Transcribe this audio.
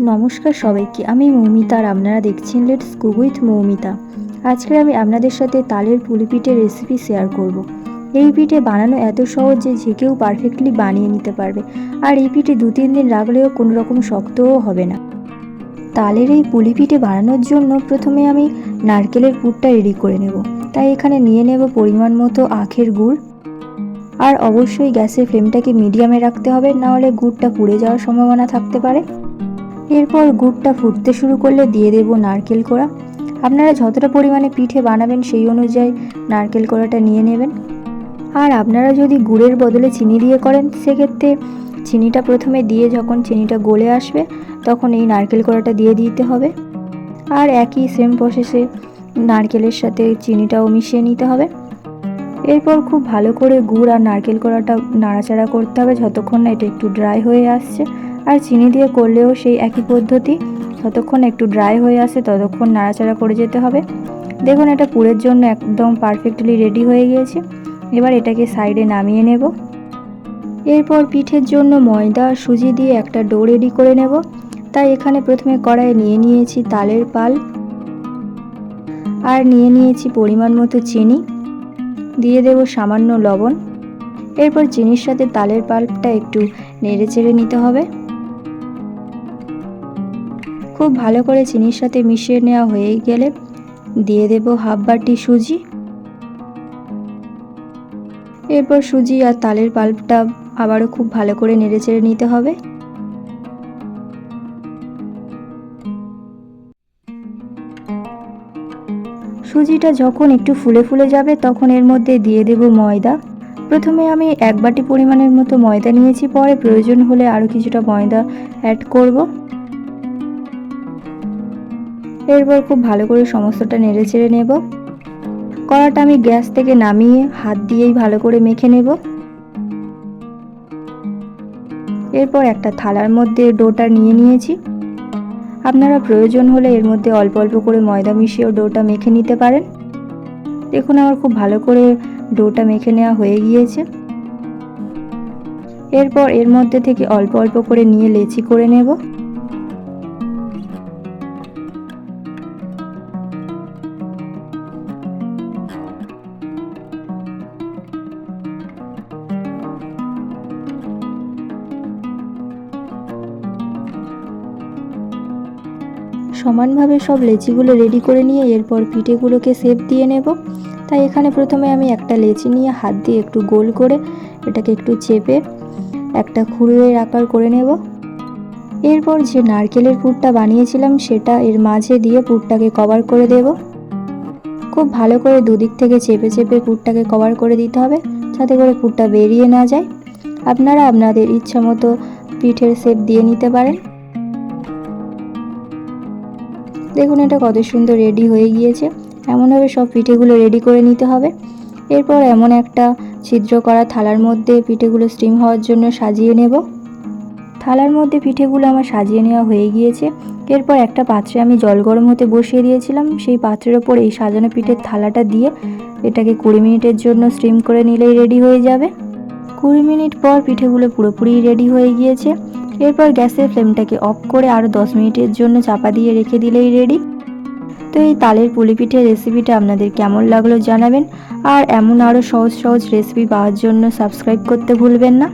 নমস্কার সবাইকে, আমি মৌমিতা আর আপনারা দেখছেন লেটস কুক উইথ মৌমিতা। আজকে আমি আপনাদের সাথে তালের পুলি পিঠের রেসিপি শেয়ার করব। এই পিঠে বানানো এত সহজ যে যে কেউ পারফেক্টলি বানিয়ে নিতে পারবে। আর এই পিঠে দু তিন দিন রাখলেও কোনো রকম শক্তও হবে না। তালের এই পুলি পিঠে বানানোর জন্য প্রথমে আমি নারকেলের পুরটা রেডি করে নেব। তাই এখানে নিয়ে নেব পরিমাণ মতো আখের গুড়। আর অবশ্যই গ্যাসের ফ্লেমটাকে মিডিয়ামে রাখতে হবে, নাহলে গুড়টা পুড়ে যাওয়ার সম্ভাবনা থাকতে পারে। এরপর গুড়টা ফুটতে শুরু করলে দিয়ে দেব নারকেল কোড়া। আপনারা যতটা পরিমাণে পিঠে বানাবেন সেই অনুযায়ী নারকেল কোড়াটা নিয়ে নেবেন। আর আপনারা যদি গুড়ের বদলে চিনি দিয়ে করেন, সেক্ষেত্রে চিনিটা প্রথমে দিয়ে যখন চিনিটা গলে আসবে, তখন এই নারকেল কোড়াটা দিয়ে দিতে হবে। আর একই সেম প্রসেসে নারকেলের সাথে চিনিটাও মিশিয়ে নিতে হবে। এরপর খুব ভালো করে গুড় আর নারকেল কোড়াটা নাড়াচাড়া করতে হবে, যতক্ষণ না এটা একটু ড্রাই হয়ে আসছে। আর চিনি দিয়ে করলেও সেই একই পদ্ধতি। যতক্ষণ একটু ড্রাই হয়ে আসে, ততক্ষণ নাড়াচাড়া করে যেতে হবে। দেখুন, এটা পুরের জন্য একদম পারফেক্টলি রেডি হয়ে গিয়েছে। এবার এটাকে সাইডে নামিয়ে নেব। এরপর পিঠের জন্য ময়দা সুজি দিয়ে একটা ডো রেডি করে নেব। তাই এখানে প্রথমে কড়াইয়ে নিয়ে নিয়েছি তালের পাল আর নিয়ে নিয়েছি পরিমাণ মতো চিনি। দিয়ে দেব সামান্য লবণ। এরপর চিনির সাথে তালের পাল্পটা একটু নেড়ে চেড়ে নিতে হবে। খুব ভালো করে চিনির সাথে মিশিয়ে নেওয়া হয়ে গেলে দিয়ে দেব হাফ বাটি সুজি। এরপর সুজি আর তালের পাল্পটা আবারও খুব ভালো করে নেড়ে চেড়ে নিতে হবে। সুজিটা যখন একটু ফুলে ফুলে যাবে তখন এর মধ্যে দিয়ে দেব ময়দা। প্রথমে আমি এক বাটি পরিমাণের মতো ময়দা নিয়েছি, পরে প্রয়োজন হলে আরও কিছুটা ময়দা অ্যাড করব। এরপর খুব ভালো করে সমস্তটা নেড়ে চেড়ে নেব। কড়াটা আমি গ্যাস থেকে নামিয়ে হাত দিয়েই ভালো করে মেখে নেব। এরপর একটা থালার মধ্যে ডোটা নিয়ে নিয়েছি। আপনারা প্রয়োজন হলে এর মধ্যে অল্প অল্প করে ময়দা মিশিয়েও ডোটা মেখে নিতে পারেন। দেখুন আমার খুব ভালো করে ডোটা মেখে নেওয়া হয়ে গিয়েছে। এরপর এর মধ্যে থেকে অল্প অল্প করে নিয়ে লেচি করে নেব। সমানভাবে সব লেচিগুলো রেডি করে নিয়ে এরপর পিঠেগুলোকে শেপ দিয়ে নেব। তাই এখানে প্রথমে আমি একটা লেচি নিয়ে হাত দিয়ে একটু গোল করে এটাকে একটু চেপে একটা খুঁড়োয়ের আকার করে নেব। এরপর যে নারকেলের পুরটা বানিয়েছিলাম সেটা এর মাঝে দিয়ে পুরটাকে কভার করে দেব। খুব ভালো করে দুদিক থেকে চেপে চেপে পুরটাকে কভার করে দিতে হবে যাতে করে পুরটা বেরিয়ে না যায়। আপনারা আপনাদের ইচ্ছা মতো পিঠের শেপ দিয়ে নিতে পারেন। দেখুন এটা কত সুন্দর রেডি হয়ে গিয়েছে। এমনভাবে সব পিঠেগুলো রেডি করে নিতে হবে। এরপর এমন একটা ছিদ্র করা থালার মধ্যে পিঠেগুলো স্টিম হওয়ার জন্য সাজিয়ে নেব। থালার মধ্যে পিঠেগুলো আমার সাজিয়ে নেওয়া হয়ে গিয়েছে। এরপর একটা পাত্রে আমি জল গরম হতে বসিয়ে দিয়েছিলাম। সেই পাত্রের ওপর এই সাজানো পিঠের থালাটা দিয়ে এটাকে কুড়ি মিনিটের জন্য স্টিম করে নিলেই রেডি হয়ে যাবে। কুড়ি মিনিট পর পিঠেগুলো পুরোপুরি রেডি হয়ে গিয়েছে। এরপর গ্যাসের ফ্লেমটাকে অফ করে আরও দশ মিনিটের জন্য চাপা দিয়ে রেখে দিলেই রেডি। তো এই তালের পুলি পিঠের রেসিপিটা আপনাদের কেমন লাগল জানাবেন। আর এমন আরও সহজ সহজ রেসিপি পাওয়ার জন্য সাবস্ক্রাইব করতে ভুলবেন না।